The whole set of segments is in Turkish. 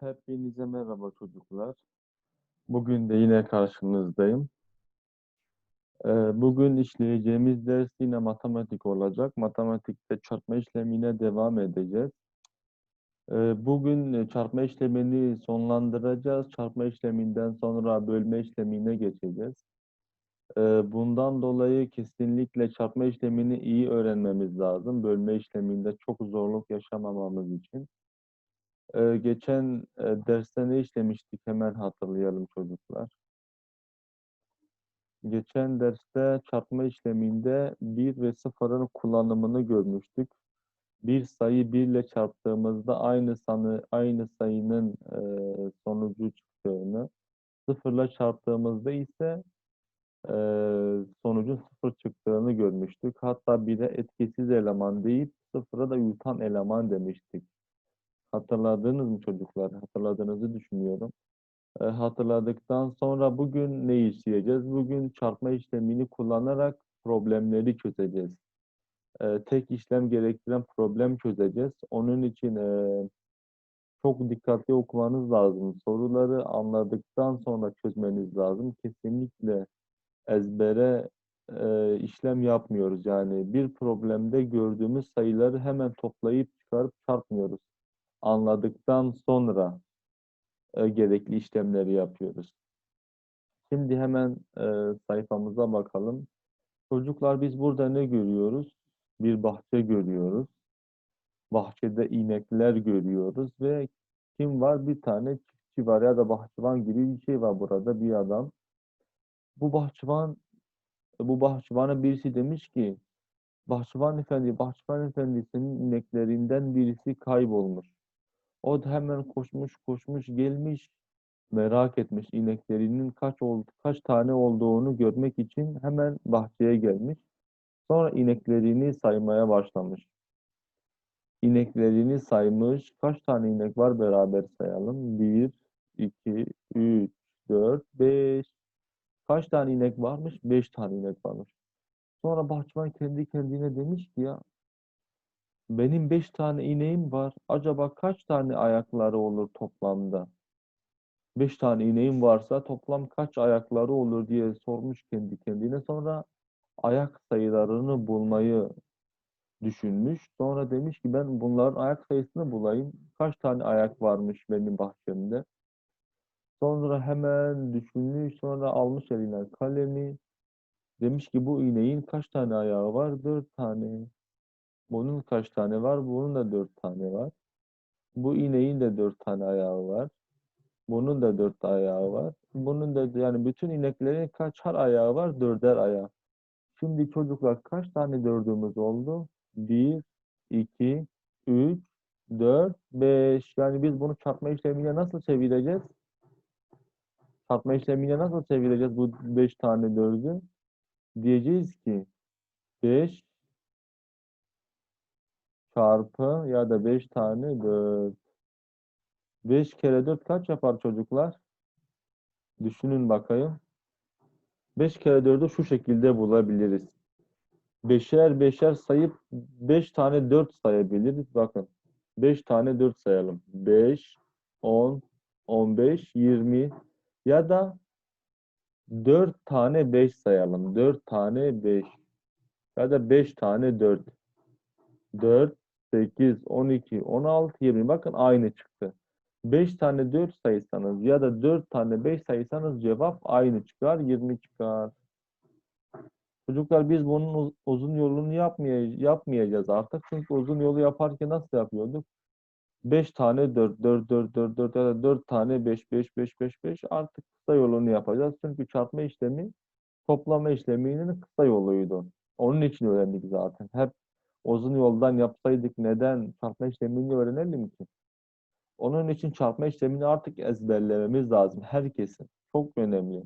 Hepinize merhaba çocuklar. Bugün de yine karşınızdayım. Ee, Bugün işleyeceğimiz ders yine matematik olacak. Matematikte çarpma işlemine devam edeceğiz. Ee, Bugün e, çarpma işlemini sonlandıracağız. Çarpma işleminden sonra bölme işlemine geçeceğiz. Ee, Bundan dolayı kesinlikle çarpma işlemini iyi öğrenmemiz lazım. Bölme işleminde çok zorluk yaşamamamız için. Geçen e, derste ne işlemiştik hemen hatırlayalım çocuklar. Geçen derste çarpma işleminde 1 ve 0'ın kullanımını görmüştük. Bir sayı 1 ile çarptığımızda aynı sanı aynı sayının sonucu çıktığını, 0 ile çarptığımızda ise e, sonucun 0 çıktığını görmüştük. Hatta 1'e etkisiz eleman deyip 0'a da yutan eleman demiştik. Hatırladınız mı çocuklar? Hatırladığınızı düşünüyorum. E, hatırladıktan sonra bugün ne işleyeceğiz? Bugün çarpma işlemini kullanarak problemleri çözeceğiz. E, tek işlem gerektiren problem çözeceğiz. Onun için e, çok dikkatli okumanız lazım. Soruları anladıktan sonra çözmeniz lazım. Kesinlikle ezbere e, işlem yapmıyoruz. Yani bir problemde gördüğümüz sayıları hemen toplayıp çıkarıp çarpmıyoruz. Anladıktan sonra e, gerekli işlemleri yapıyoruz. Şimdi hemen e, sayfamıza bakalım. Çocuklar biz burada ne görüyoruz? Bir bahçe görüyoruz. Bahçede inekler görüyoruz ve kim var? Bir tane çiftçi var ya da bahçıvan gibi bir şey var burada bir adam. Bu bahçıvan bu bahçıvana birisi demiş ki Bahçıvan efendi, bahçıvan efendisinin ineklerinden birisi kaybolmuş. O da hemen koşmuş koşmuş gelmiş merak etmiş ineklerinin kaç oldu kaç tane olduğunu görmek için hemen bahçeye gelmiş. Sonra ineklerini saymaya başlamış. İneklerini saymış. Kaç tane inek var beraber sayalım. 1 2 3 4 5 Kaç tane inek varmış? 5 tane inek varmış. Sonra bahçıvan kendi kendine demiş ki ya benim 5 tane ineğim var. Acaba kaç tane ayakları olur toplamda? 5 tane ineğim varsa toplam kaç ayakları olur diye sormuş kendi kendine. Sonra ayak sayılarını bulmayı düşünmüş. Sonra demiş ki ben bunların ayak sayısını bulayım. Kaç tane ayak varmış benim bahçemde? Sonra hemen düşünmüş. Sonra almış eline kalemi. Demiş ki bu ineğin kaç tane ayağı var? Dört tane. Bunun kaç tane var? Bunun da dört tane var. Bu ineğin de dört tane ayağı var. Bunun da dört ayağı var. Bunun da yani bütün ineklerin kaçar ayağı var? Dörder ayağı. Şimdi çocuklar kaç tane dördümüz oldu? Bir, iki, üç, dört, beş. Yani biz bunu çarpma işlemiyle nasıl çevireceğiz? Çarpma işlemiyle nasıl çevireceğiz bu beş tane dördü? Diyeceğiz ki beş çarpı ya da 5 tane 4. 5 kere 4 kaç yapar çocuklar? Düşünün bakayım. 5 kere 4'ü şu şekilde bulabiliriz. Beşer beşer sayıp 5 tane 4 sayabiliriz. Bakın. 5 tane 4 sayalım. 5, 10, 15, 20 ya da 4 tane 5 sayalım. 4 tane 5 ya da 5 tane 4. 4, 8, 12, 16, 20. Bakın aynı çıktı. 5 tane 4 sayırsanız ya da 4 tane 5 sayırsanız cevap aynı çıkar. 20 çıkar. Çocuklar biz bunun uz- uzun yolunu yapmay yapmayacağız artık. Çünkü uzun yolu yaparken nasıl yapıyorduk? 5 tane 4, 4, 4, 4, 4 ya da 4 tane 5, 5, 5, 5, 5 artık kısa yolunu yapacağız. Çünkü çarpma işlemi toplama işleminin kısa yoluydu. Onun için öğrendik zaten. Hep uzun yoldan yapsaydık neden çarpma işlemini öğrenelim ki? Onun için çarpma işlemini artık ezberlememiz lazım herkesin. Çok önemli.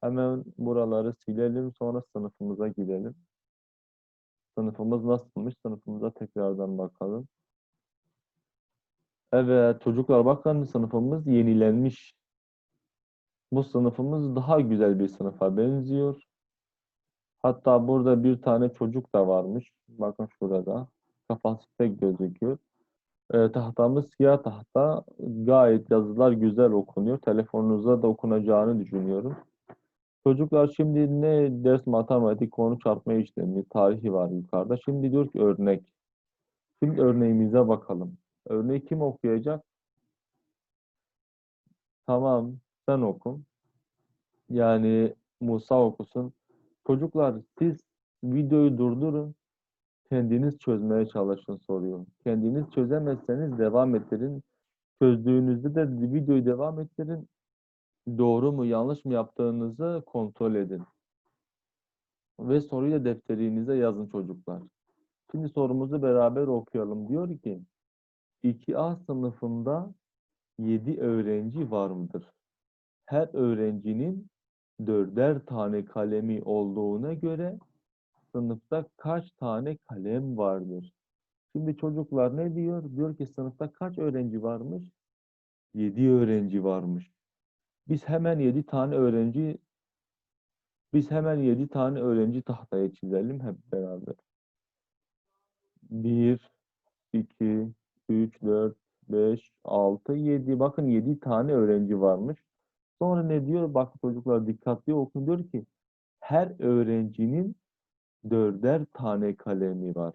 Hemen buraları silelim sonra sınıfımıza gidelim. Sınıfımız nasılmış? Sınıfımıza tekrardan bakalım. Evet çocuklar bakın sınıfımız yenilenmiş. Bu sınıfımız daha güzel bir sınıfa benziyor. Hatta burada bir tane çocuk da varmış. Bakın şurada. Kafası tek gözüküyor. E, tahtamız siyah tahta. Gayet yazılar güzel okunuyor. Telefonunuzda da okunacağını düşünüyorum. Çocuklar şimdi ne ders matematik, konu çarpma işlemi, tarihi var yukarıda. Şimdi diyor ki örnek. Şimdi örneğimize bakalım. Örneği kim okuyacak? Tamam, sen oku. Yani Musa okusun. Çocuklar siz videoyu durdurun. Kendiniz çözmeye çalışın soruyu. Kendiniz çözemezseniz devam ettirin. Çözdüğünüzde de videoyu devam ettirin. Doğru mu yanlış mı yaptığınızı kontrol edin. Ve soruyu da defterinize yazın çocuklar. Şimdi sorumuzu beraber okuyalım. Diyor ki 2A sınıfında 7 öğrenci var mıdır? Her öğrencinin dörder tane kalemi olduğuna göre sınıfta kaç tane kalem vardır? Şimdi çocuklar ne diyor? Diyor ki sınıfta kaç öğrenci varmış? 7 öğrenci varmış. Biz hemen 7 tane öğrenci biz hemen 7 tane öğrenci tahtaya çizelim hep beraber. 1 2 3 4 5 6 7 bakın 7 tane öğrenci varmış. Sonra ne diyor? Bak çocuklar dikkatli okun diyor ki her öğrencinin dörder tane kalemi var.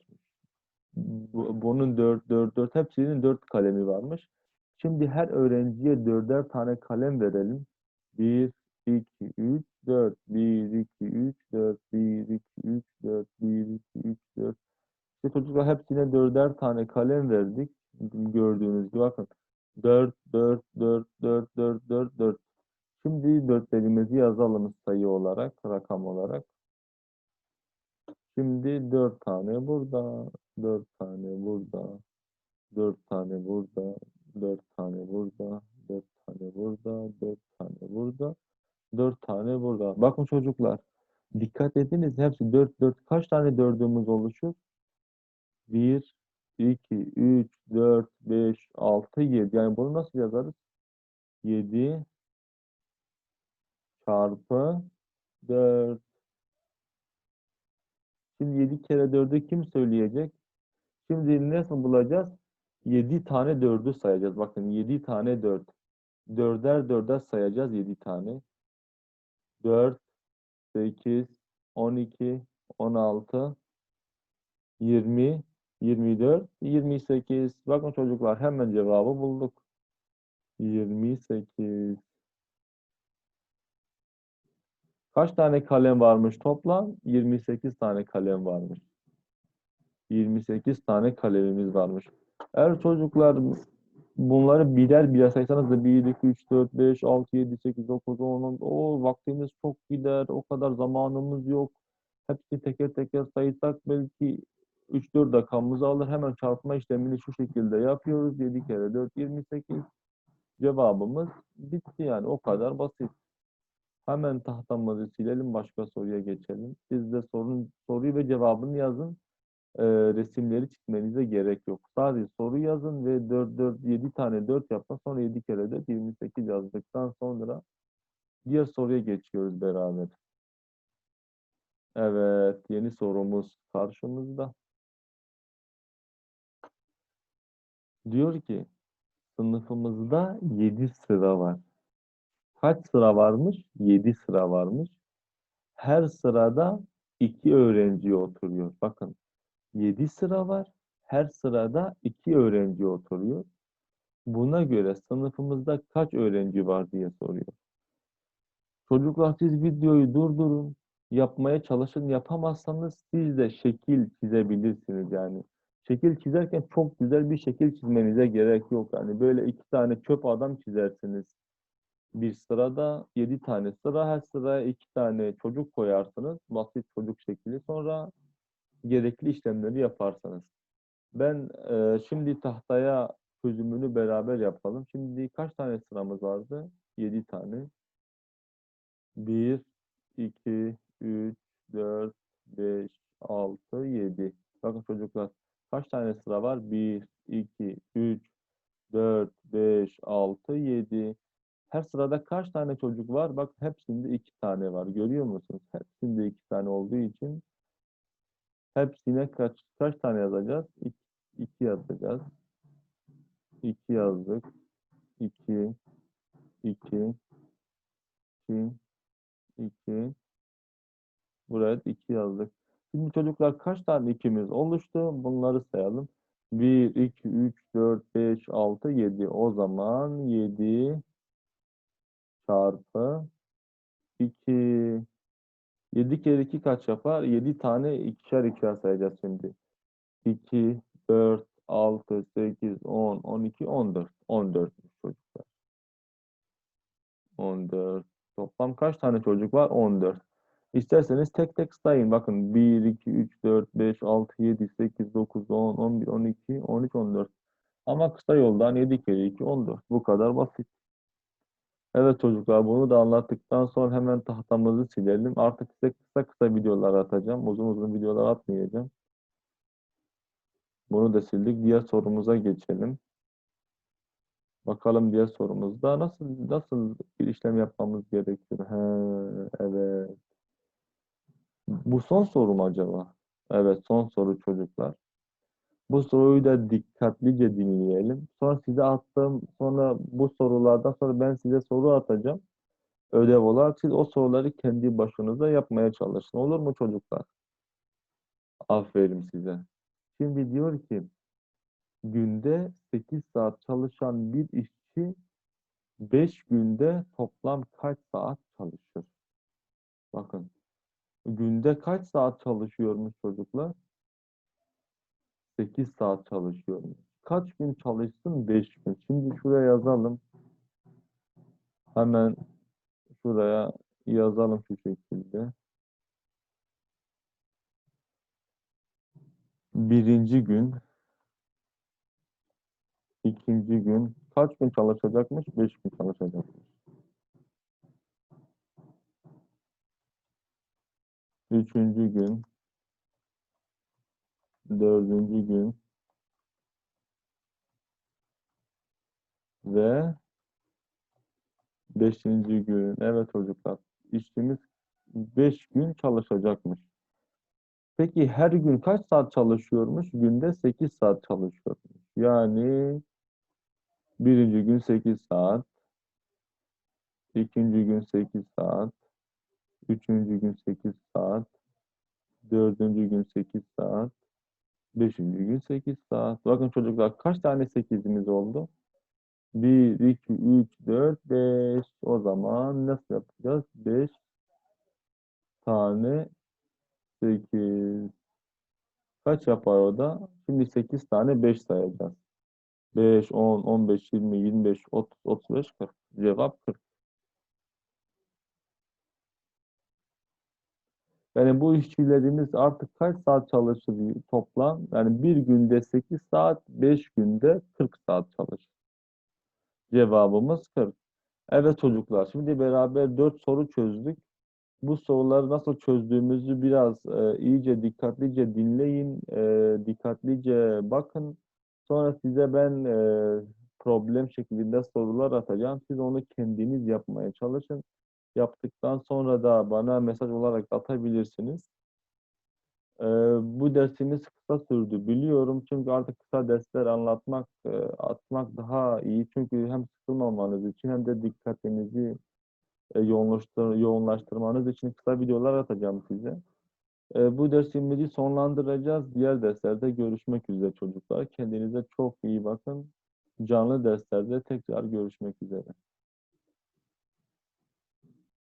Bu- Bunun dört, dört, dört hepsinin dört kalemi varmış. Şimdi her öğrenciye dörder tane kalem verelim. 1, 2, 3, 4. 1, 2, 3, 4. 1, 2, 3, 4. 1, 2, 3, 4. İşte çocuklar hepsine dörder tane kalem verdik. Gördüğünüz gibi bakın. 4, 4, 4, 4'lerimizi yazalım sayı olarak, rakam olarak. Şimdi 4 tane burada, 4 tane burada, 4 tane burada, 4 tane burada, 4 tane burada, 4 tane burada, 4 tane burada. Bakın çocuklar, dikkat ediniz hepsi 4 4 kaç tane dördümüz oluşur? 1 2 3 4 5 6 7. Yani bunu nasıl yazarız? 7 çarpı dört. Şimdi 7 kere 4'ü kim söyleyecek? Şimdi nasıl bulacağız? 7 tane 4'ü sayacağız. Bakın 7 tane 4. 4'er 4'er sayacağız 7 tane. 4, 8, 12, 16, 20, 24, 28. Bakın çocuklar hemen cevabı bulduk. 28. Kaç tane kalem varmış toplam? 28 tane kalem varmış. 28 tane kalemimiz varmış. Eğer çocuklar bunları birer birer saysanız da 1, 2, 3, 4, 5, 6, 7, 8, 9, 10, 10, o vaktimiz çok gider, o kadar zamanımız yok. Hepsini teker teker saysak belki 3-4 dakikamızı alır. Hemen çarpma işlemini şu şekilde yapıyoruz. 7 kere 4, 28. Cevabımız bitti yani o kadar basit. Hemen tahtamızı silelim, başka soruya geçelim. Siz de sorun, soruyu ve cevabını yazın. Ee, resimleri çizmenize gerek yok. Sadece soru yazın ve 4, 4, 7 tane 4 yapın. Sonra 7 kere 4, 28 yazdıktan sonra diğer soruya geçiyoruz beraber. Evet, yeni sorumuz karşımızda. Diyor ki, sınıfımızda 7 sıra var. Kaç sıra varmış? 7 sıra varmış. Her sırada 2 öğrenci oturuyor. Bakın 7 sıra var. Her sırada 2 öğrenci oturuyor. Buna göre sınıfımızda kaç öğrenci var diye soruyor. Çocuklar siz videoyu durdurun. Yapmaya çalışın. Yapamazsanız siz de şekil çizebilirsiniz yani. Şekil çizerken çok güzel bir şekil çizmenize gerek yok. Yani böyle iki tane çöp adam çizersiniz bir sırada 7 tane sıra, her sıraya 2 tane çocuk koyarsınız. Basit çocuk şekli. Sonra gerekli işlemleri yaparsanız. Ben e, şimdi tahtaya çözümünü beraber yapalım. Şimdi kaç tane sıramız vardı? 7 tane. 1, 2, 3, 4, 5, 6, 7. Bakın çocuklar kaç tane sıra var? 1, 2, 3, 4, 5, 6, 7. Her sırada kaç tane çocuk var? Bak hepsinde iki tane var. Görüyor musunuz? Hepsinde iki tane olduğu için hepsine kaç kaç tane yazacağız? İki, iki yazacağız. 2 yazdık. 2 2 2 2 Buraya 2 yazdık. Şimdi çocuklar kaç tane ikimiz oluştu? Bunları sayalım. 1, 2, 3, 4, 5, 6, 7. O zaman 7 çarpı 2. 7 kere 2 kaç yapar? 7 tane ikişer ikişer sayacağız şimdi. 2, 4, 6, 8, 10, 12, 14. 14 çocuklar. 14. Toplam kaç tane çocuk var? 14. İsterseniz tek tek sayın. Bakın 1, 2, 3, 4, 5, 6, 7, 8, 9, 10, 11, 12, 13, 14. Ama kısa yoldan 7 kere 2, 14. Bu kadar basit. Evet çocuklar bunu da anlattıktan sonra hemen tahtamızı silelim. Artık size kısa kısa videolar atacağım. Uzun uzun videolar atmayacağım. Bunu da sildik. Diğer sorumuza geçelim. Bakalım diğer sorumuzda nasıl nasıl bir işlem yapmamız gerekir? He, evet. Bu son soru mu acaba? Evet son soru çocuklar. Bu soruyu da dikkatlice dinleyelim. Sonra size attığım, sonra bu sorulardan sonra ben size soru atacağım. Ödev olarak siz o soruları kendi başınıza yapmaya çalışın. Olur mu çocuklar? Aferin size. Şimdi diyor ki günde 8 saat çalışan bir işçi 5 günde toplam kaç saat çalışır? Bakın. Günde kaç saat çalışıyormuş çocuklar? 8 saat çalışıyormuş. Kaç gün çalışsın? 5 gün. Şimdi şuraya yazalım. Hemen şuraya yazalım şu şekilde. Birinci gün, ikinci gün kaç gün çalışacakmış? 5 gün çalışacakmış. Üçüncü gün, dördüncü gün ve beşinci gün. Evet çocuklar, işçimiz 5 gün çalışacakmış. Peki her gün kaç saat çalışıyormuş? Günde 8 saat çalışıyormuş. Yani birinci gün 8 saat, ikinci gün 8 saat, üçüncü gün 8 saat, dördüncü gün 8 saat, beşinci gün 8 saat. Bakın çocuklar kaç tane 8'imiz oldu? 1, 2, 3, 4, 5. O zaman nasıl yapacağız? 5 tane 8. Kaç yapar o da? Şimdi 8 tane 5 sayacağız. 5, 10, 15, 20, 25, 30, 35, 40. Cevap 40. Yani bu işçilerimiz artık kaç saat çalışır toplam? Yani bir günde 8 saat, 5 günde 40 saat çalışır. Cevabımız 40. Evet çocuklar, şimdi beraber 4 soru çözdük. Bu soruları nasıl çözdüğümüzü biraz e, iyice dikkatlice dinleyin, e, dikkatlice bakın. Sonra size ben e, problem şeklinde sorular atacağım. Siz onu kendiniz yapmaya çalışın. Yaptıktan sonra da bana mesaj olarak atabilirsiniz. E, bu dersimiz kısa sürdü biliyorum. Çünkü artık kısa dersler anlatmak, e, atmak daha iyi. Çünkü hem sıkılmamanız için hem de dikkatinizi e, yoğunlaştır, yoğunlaştırmanız için kısa videolar atacağım size. E, bu dersimizi sonlandıracağız. Diğer derslerde görüşmek üzere çocuklar. Kendinize çok iyi bakın. Canlı derslerde tekrar görüşmek üzere.